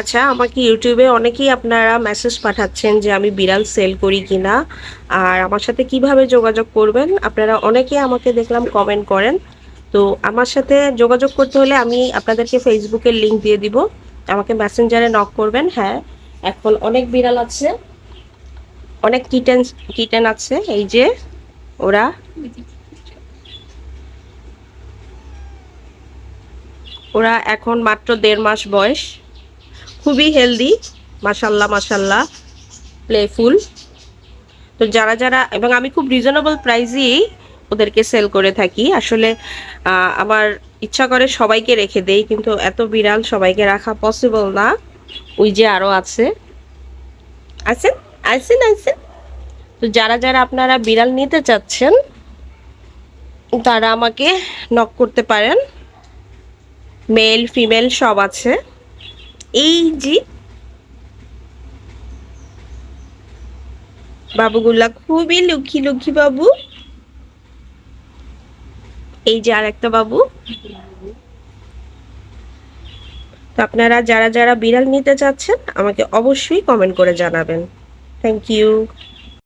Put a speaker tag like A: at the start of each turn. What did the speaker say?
A: আচ্ছা আমাকে ইউটিউবে অনেকেই আপনারা মেসেজ পাঠাচ্ছেন যে আমি বিড়াল সেল করি কিনা। আর আমার সাথে কীভাবে যোগাযোগ করবেন? আপনারা অনেকেই আমাকে দেখলাম কমেন্ট করেন। তো আমার সাথে যোগাযোগ করতে হলে আমি আপনাদেরকে ফেসবুকের লিংক দিয়ে দিব। আমাকে মেসেঞ্জারে নক করবেন। হ্যাঁ এখন অনেক বিড়াল আছে। অনেক কিটেন কিটেন আছে। এই যে, ওরা ওরা এখন মাত্র দেড় মাস বয়স। খুবই হেলদি মাসাল্লাহ মাসাল্লাহ প্লেফুল তো যারা যারা, এবং আমি খুব রিজনেবল প্রাইসেই ওদেরকে সেল করে থাকি। আসলে আমার ইচ্ছা করে সবাইকে রেখে দেই, কিন্তু এত বিড়াল সবাইকে রাখা পসিবল না। ওই যে আরও আছে। আছেন? আছেন আছেন? তো যারা যারা আপনারা বিড়াল নিতে চাচ্ছেন, তারা আমাকে নক করতে পারেন। মেল ফিমেল সব আছে। এই যে বাবুগুলা, খুবই লুকি লুকি বাবু। এই যে আর একটা বাবু। তো আপনারা যারা যারা বিড়াল নিতে চাচ্ছেন, আমাকে অবশ্যই কমেন্ট করে জানাবেন। Thank you